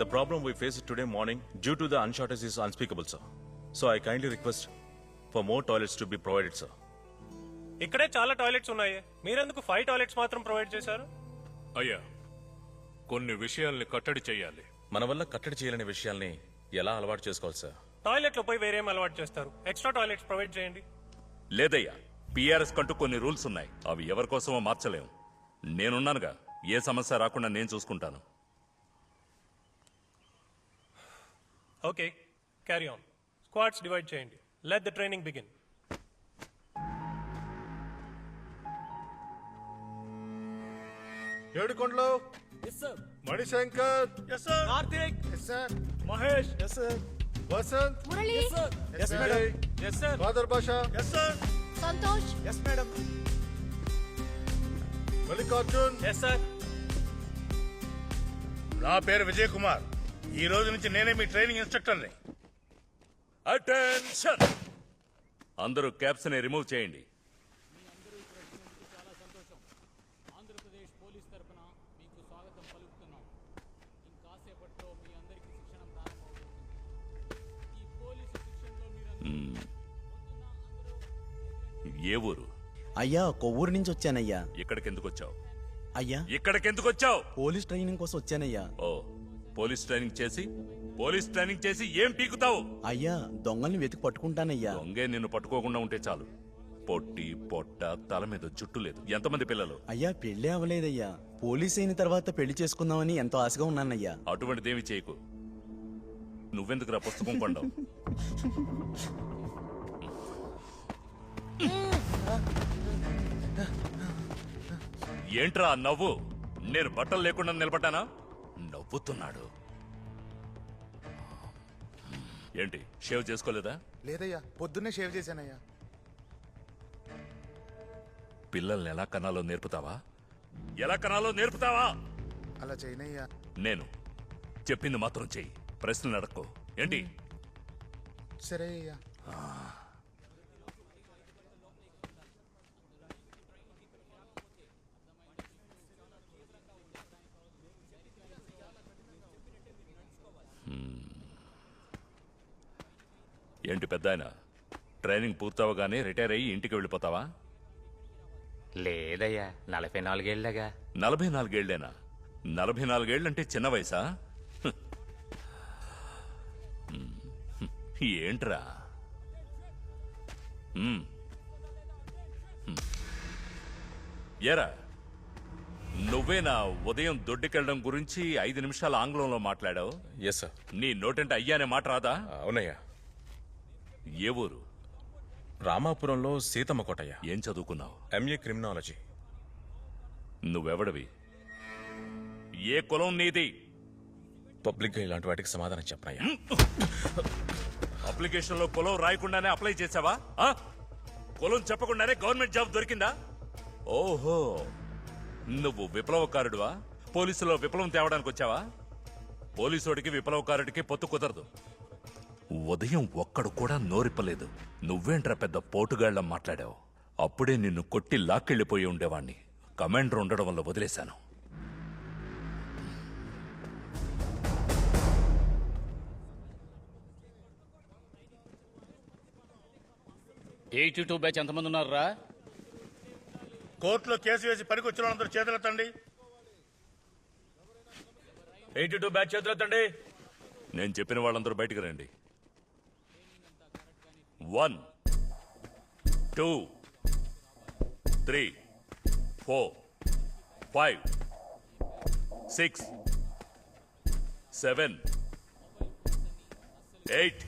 The problem we faced today morning due to the unshortage is unspeakable, sir. So I kindly request for more toilets to be provided, sir. ఇక్కడే చాలా toilets ఉన్నాయి. మీరెందుకు five toilets మాత్రం provide చేశారు? అయ్యా కొన్ని విషయాల్ని కట్టడి చేయాలి మన వల్ల కట్టడి చేయలేని విషయాల్ని ఎలా అలవాటు చేసుకోవాలి సార్ టాయిలెట్లో పోయి వేరేం అలవాటు చేస్తారు? ఎక్స్ట్రా టాయిలెట్స్ ప్రొవైడ్ చేయండి. లేదయ్యా పిఆర్ఎస్ కంటూ కొన్ని రూల్స్ ఉన్నాయి. అవి ఎవరి కోసమో మార్చలేం. నేనున్నానుగా. ఏ సమస్య రాకుండా నేను చూసుకుంటాను. Okay carry on squads divide చేయండి let the training begin Yedukondalu? Manishankar? Mahesh. Vasanth? Badar Basha? Santosh. Mallikarjun? Yes sir నా పేరు విజయ్ కుమార్. ఈ రోజు నుంచి నేనే మీ ట్రైనింగ్ ఇన్స్ట్రక్టర్ని. అటెన్షన్ అందరూ క్యాప్స్ని రిమూవ్ చేయండి. ఆంధ్రప్రదేశ్ పోలీస్ తరపున మీకు స్వాగతం పలుకుతున్నాం ఇంకాసేపట్లో మీ అందరికీ శిక్షణ ప్రారంభమవుతుంది ఈ పోలీసు శిక్షణలో మీరు ఏ ఊరు? అయ్యా కొవ్వూరు నుంచి వచ్చానయ్యా. ఇక్కడికి ఎందుకు వచ్చావు? అయ్యా. ఇక్కడికి ఎందుకు వచ్చావు? పోలీస్ ట్రైనింగ్ కోసం వచ్చానయ్యా. ఓ. పోలీస్ ట్రైనింగ్ చేసి పోలీస్ ట్రైనింగ్ చేసి ఏం పీకుతావు? అయ్యా దొంగల్ని వెతికి పట్టుకుంటానయ్యా. దొంగే నిన్ను పట్టుకోకుండా ఉంటే చాలు. పొట్టి పొట్ట తల మీద జుట్టు లేదు. ఎంతమంది పిల్లలు? అయ్యా పెళ్ళి అవ్వలేదయ్యా. పోలీస్ అయిన తర్వాత పెళ్ళి చేసుకుందామని ఎంతో ఆశగా ఉన్నానయ్యా. అటువంటిదేమి చేయకు. నువ్వెందుకురా పుస్తకం కొండవు ఏంట్రా నవ్వు? నేను బట్టలు లేకుండా నిలబడ్డానా? నవ్వుతున్నాడు. ఏంటి షేవ్ చేసుకోలేదా? లేదయ్యా పొద్దున్నే షేవ్ చేశానయ్యా. పిల్లల్ని ఎలా కనాలో నేర్పుతావా? ఎలా కనాలో నేర్పుతావా? అలా చేయనయ్యా. నేను చెప్పింది మాత్రం చెయ్యి. ప్రశ్నలు అడక్కో. ఏంటి? సరే అయ్యా. ఏంటి పెద్ద ట్రైనింగ్ పూర్తవగానే రిటైర్ అయ్యి ఇంటికి వెళ్ళిపోతావా? లేదయ్యా నలభై నాలుగేళ్ళగా. నలభై నాలుగేళ్ళేనా? నలభై నాలుగేళ్ళంటే చిన్న వయసా? హ్. హ్మ్. హ్మ్. ఏంట్రా. హ్మ్. ఏరా? నువ్వేనా ఉదయం దొడ్డికెళ్ళడం గురించి ఐదు నిమిషాల ఆంగ్లంలో మాట్లాడావు? ఎస్ సార్ నీ నోటంటే అయ్యానే మాట రాదా? అవునయ్యా. ఏ ఊరు? రామాపురంలో సీతమ్మ కోటయ్య. ఏం చదువుకున్నావు? MA criminology నువ్వెవడివి? ఏ కులం నీది? పబ్లిక్గా ఇలాంటి వాటికి సమాధానం చెప్పనయ్యా. అప్లికేషన్లో కులం రాయకుండానే అప్లై చేసావా? ఆ? కులం చెప్పకుండానే గవర్నమెంట్ జాబ్ దొరికిందా? ఓహో. నువ్వు విప్లవకారుడువా? పోలీసులో విప్లవం తేవడానికి వచ్చావా పోలీసుడికి విప్లవకారుడికి పొత్తు కుదరదు. ఉదయం ఒక్కడు కూడా నోరిప్పలేదు. నువ్వేంట్రా పెద్ద పోటుగాళ్ళం మాట్లాడావు? అప్పుడే నిన్ను కొట్టి లాక్కెళ్ళిపోయి ఉండేవాణ్ణి. కమాండర్ ఉండడం వల్ల వదిలేశాను. ఎయిటీ టూ బ్యాచ్ ఎంతమంది ఉన్నారా కోర్టులో కేసు వేసి పనికి వచ్చిన వాళ్ళందరూ చేతులెత్తండి ఎయిటీ టూ బ్యాచ్ చేతులెత్తండి నేను చెప్పిన వాళ్ళందరూ బయటికి రండి. One two three four five six seven eight.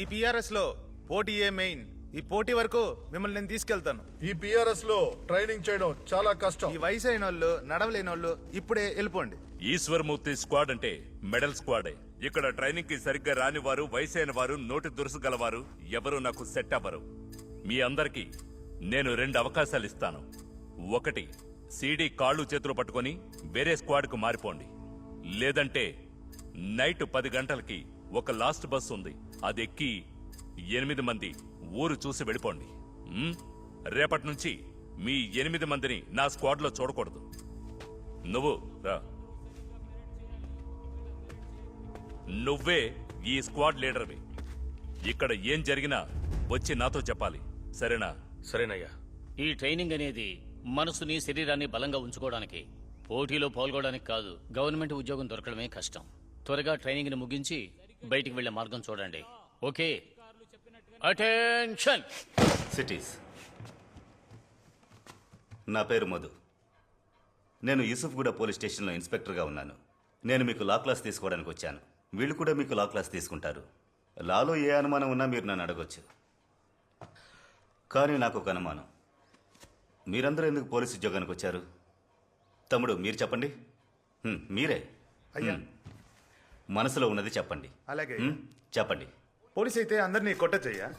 ఈ పిఆర్ఎస్లో పోటీయే మెయిన్? ఈ పోటీ వరకు మిమ్మల్ని నేను తీసుకెళ్తాను. ఈ పిఆర్ఎస్లో ట్రైనింగ్ చేయడం చాలా కష్టం. ఈ వయసు అయిన వాళ్ళు నడవలేని వాళ్ళు ఇప్పుడే వెళ్ళిపోండి. ఈశ్వర్మూర్తి స్క్వాడ్ అంటే మెడల్ స్క్వాడే. ఇక్కడ ట్రైనింగ్కి సరిగ్గా రాని వారు వయసైన వారు నోటి దురుసు గలవారు ఎవరు నాకు సెట్ అవ్వరు. మీ అందరికీ నేను రెండు అవకాశాలు ఇస్తాను. ఒకటి సీడీ కాళ్ళు చేతులు పట్టుకొని వేరే స్క్వాడ్కు మారిపోండి. లేదంటే నైట్ పది గంటలకి ఒక లాస్ట్ బస్ ఉంది. అది ఎక్కి ఎనిమిది మంది ఊరు చూసి వెళ్ళిపోండి. ఉమ్? రేపటి నుంచి మీ ఎనిమిది మందిని నా స్క్వాడ్లో చూడకూడదు. నువ్వు రా. నువ్వే ఈ స్క్వాడ్ లీడర్వి. ఇక్కడ ఏం జరిగినా వచ్చి నాతో చెప్పాలి. సరేనా? సరేనయ్యా. ఈ ట్రైనింగ్ అనేది మనసుని శరీరాన్ని బలంగా ఉంచుకోవడానికి పోటీలో పాల్గొనడానికి కాదు గవర్నమెంట్ ఉద్యోగం దొరకడమే కష్టం. త్వరగా ట్రైనింగ్ని ముగించి బయటికి వెళ్ళే మార్గం చూడండి. ఓకే? అటెన్షన్ సిటీస్ నా పేరు మధు. నేను యూసుఫ్గూడ పోలీస్ స్టేషన్లో ఇన్స్పెక్టర్గా ఉన్నాను. నేను మీకు లా క్లాస్ తీసుకోవడానికి వచ్చాను. వీళ్ళు కూడా మీకు లా క్లాస్ తీసుకుంటారు. లాలో ఏ అనుమానం ఉన్నా మీరు నన్ను అడగొచ్చు. కానీ నాకు ఒక అనుమానం. మీరందరూ ఎందుకు పోలీస్ ఉద్యోగానికి వచ్చారు? తమ్ముడు మీరు చెప్పండి. హ్మ్, మీరే. అయ్యా. హ్మ్. మనసులో ఉన్నది చెప్పండి. అలాగే. హ్మ్, చెప్పండి. పోలీస్ అయితే అందరినీ కొట్టచ్చయ్యా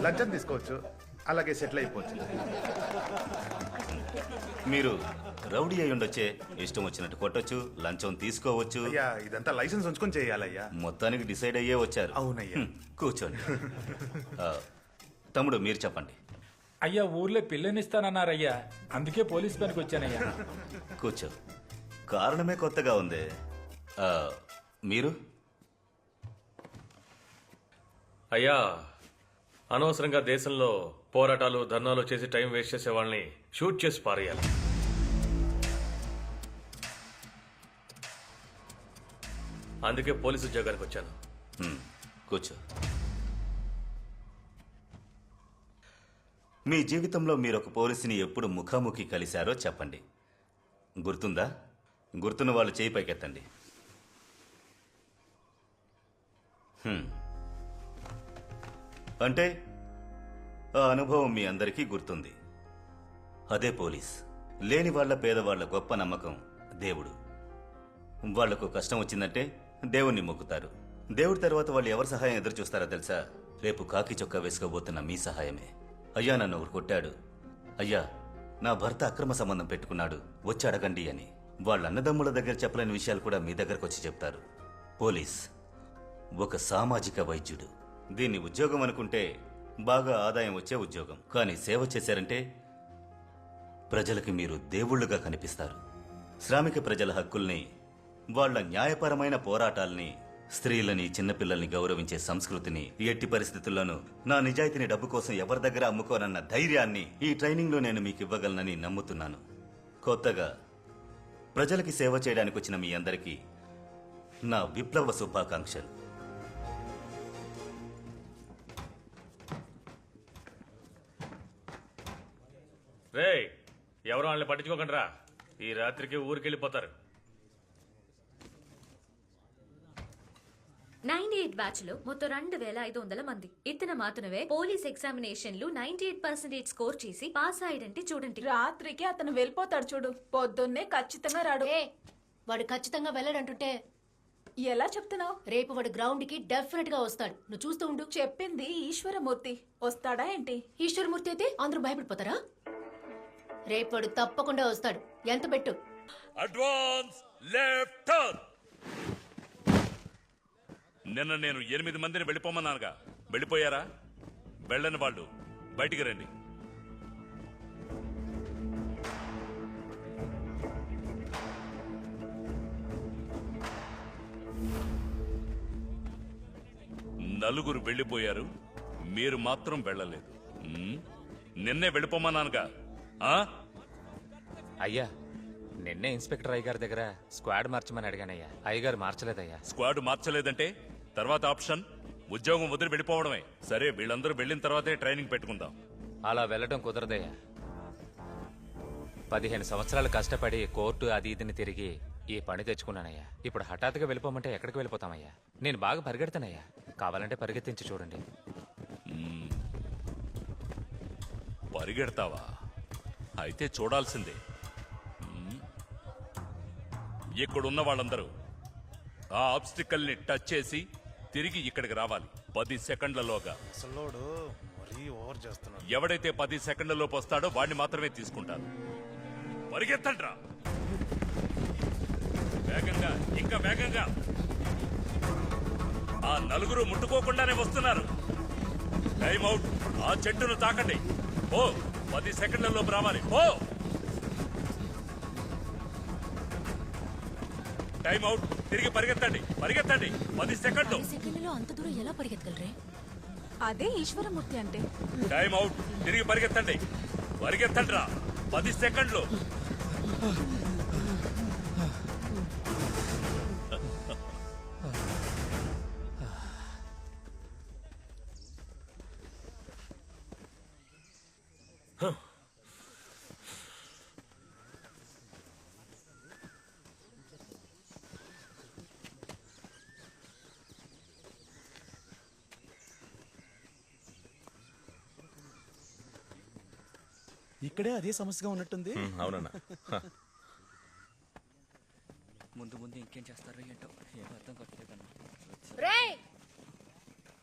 లంచం తీసుకోవచ్చు అలాగే సెటిల్ అయిపోవచ్చు. మీరు రౌడీ అయి ఉండొచ్చే ఇష్టం వచ్చినట్టు కొట్టొచ్చు లంచం తీసుకోవచ్చు. అయ్యా ఇదంతా లైసెన్స్ ఉంచుకొని చేయాలయ్యా. మొత్తానికి డిసైడ్ అయ్యే వచ్చారు. అవునయ్యా. కూర్చోండి. ఆ, తమ్ముడు మీరు చెప్పండి. అయ్యా ఊర్లో పిల్లనిస్తానన్నారయ్యా. అందుకే పోలీస్ పనికి వచ్చానయ్యా. కూర్చో. కారణమే కొత్తగా ఉంది. ఆ, మీరు? అయ్యా అనవసరంగా దేశంలో పోరాటాలు ధర్నాలు చేసి టైం వేస్ట్ చేసే వాళ్ళని షూట్ చేసి పారేయాలి. అందుకే పోలీసు ఉద్యోగానికి వచ్చాను. కూర్చో. మీ జీవితంలో మీరు ఒక పోలీసుని ఎప్పుడు ముఖాముఖి కలిశారో చెప్పండి. గుర్తుందా? గుర్తున్న వాళ్ళు చేయి పైకెత్తండి. అంటే ఆ అనుభవం మీ అందరికీ గుర్తుంది. అదే పోలీస్. లేని వాళ్ళ పేదవాళ్ళ గొప్ప నమ్మకం దేవుడు. వాళ్ళకు కష్టం వచ్చిందంటే దేవుణ్ణి మొక్కుతారు. దేవుడి తర్వాత వాళ్ళు ఎవరి సహాయం ఎదురు చూస్తారో తెలుసా? రేపు కాకి చొక్కా వేసుకోబోతున్న మీ సహాయమే. అయ్యా నన్ను ఒకరు కొట్టాడు. అయ్యా నా భర్త అక్రమ సంబంధం పెట్టుకున్నాడు. వచ్చి అడగండి అని. వాళ్ళ అన్నదమ్ముల దగ్గర చెప్పలేని విషయాలు కూడా మీ దగ్గరకు వచ్చి చెప్తారు. పోలీస్ ఒక సామాజిక వైద్యుడు. దీన్ని ఉద్యోగం అనుకుంటే బాగా ఆదాయం వచ్చే ఉద్యోగం. కానీ సేవ చేశారంటే ప్రజలకి మీరు దేవుళ్ళుగా కనిపిస్తారు. శ్రామిక ప్రజల హక్కుల్ని వాళ్ళ న్యాయపరమైన పోరాటాల్ని స్త్రీలని చిన్నపిల్లల్ని గౌరవించే సంస్కృతిని ఎట్టి పరిస్థితుల్లోనూ నా నిజాయితీని డబ్బు కోసం ఎవరి దగ్గర అమ్ముకోనన్న ధైర్యాన్ని ఈ ట్రైనింగ్లో నేను మీకు ఇవ్వగలనని నమ్ముతున్నాను. కొత్తగా ప్రజలకి సేవ చేయడానికి వచ్చిన మీ అందరికీ నా విప్లవ శుభాకాంక్షలు. రే ఎవరు వాళ్ళని పట్టించుకోకండి రా. ఈ రాత్రికి ఊరికెళ్ళిపోతారు. నైన్టీ ఎయిట్ బ్యాచ్లో మొత్తం రెండు వేల ఐదు వందల మంది. ఇతన మాత్రమే పోలీస్ ఎగ్జామినేషన్లు నైన్టీ ఎయిట్ పర్సెంటేజ్ స్కోర్ చేసి పాస్ అయ్యాడంటే చూడండి. రాత్రికి అతను వెళ్ళిపోతాడు చూడు. పొద్దున్నే ఖచ్చితంగా రాడు. ఏ వాడు ఖచ్చితంగా వెళ్ళడంటుంటే. ఎలా చెప్తున్నావు? రేపు వాడు గ్రౌండ్కి డెఫినెట్గా వస్తాడు. నువ్వు చూస్తూ ఉండు. చెప్పింది ఈశ్వరమూర్తి. వస్తాడా ఏంటి? ఈశ్వరమూర్తి అయితే అందరూ భయపడిపోతారా? రేపు తప్పకుండా వస్తాడు. ఎంత పెట్టు? Advance left turn. నిన్న నేను ఎనిమిది మందిని వెళ్ళిపోమన్నానుగా. వెళ్ళిపోయారా? వెళ్ళని వాళ్ళు బయటికి రండి. నలుగురు వెళ్ళిపోయారు. మీరు మాత్రం వెళ్ళలేదు. నిన్నే వెళ్ళిపోమన్నానుగా. ఆ? అయ్యా నిన్నే ఇన్స్పెక్టర్ అయ్యగారి దగ్గర స్క్వాడ్ మార్చమని అడిగానయ్యా. అయ్యగారు మార్చలేదయ్యా. స్క్వాడ్ మార్చలేదంటే తర్వాత ఆప్షన్ ఉద్యోగం వదిలి వెళ్ళిపోవడమే. సరే వీళ్ళందరూ వెళ్ళిన తర్వాతే ట్రైనింగ్ పెట్టుకుందాం. అలా వెళ్ళడం కుదరదయ్యా. పదిహేను సంవత్సరాలు కష్టపడి కోర్టు అది ఇదిని తిరిగి ఈ పని తెచ్చుకున్నానయ్యా. ఇప్పుడు హఠాత్తుగా వెళ్ళిపోమంటే ఎక్కడికి వెళ్ళిపోతామయ్యా? నేను బాగా పరిగెడతానయ్యా కావాలంటే పరిగెత్తించి చూడండి. మ్మ్. పరిగెడతావా? అయితే చూడాల్సిందే. ఇక్కడున్న వాళ్ళందరూ ఆ ఆబ్స్టికల్ని టచ్ చేసి తిరిగి ఇక్కడికి రావాలి. పది సెకండ్లలోగా. అసలోడు మరీ ఓవర్ చేస్తున్నాడు. ఎవడైతే పది సెకండ్లలోపు వస్తాడో వాడిని మాత్రమే తీసుకుంటారు. పరిగెత్తండ్రా. వేగంగా ఇంకా వేగంగా. ఆ నలుగురు ముట్టుకోకుండానే వస్తున్నారు. టైం అవుట్ ఆ చెట్టును తాకండి. ఓ పది సెకండ్లలో రావాలి. ఓ టైం అవుట్ తిరిగి పరిగెత్తండి. పరిగెత్తండి. పది సెకండ్లు. సెకండ్లో అంత దూరం ఎలా పరిగెత్తగలరే? అదే ఈశ్వరమూర్తి అంటే. టైం అవుట్ తిరిగి పరిగెత్తండి. పరిగెత్తండి రా పది సెకండ్లు. ఇక్కడే అదే సమస్యగా ఉన్నట్టుంది. అవునన్నా. ముందు ముందు ఇంకేం చేస్తారో ఏంటో ఏం అర్థం కావట్లేదు రే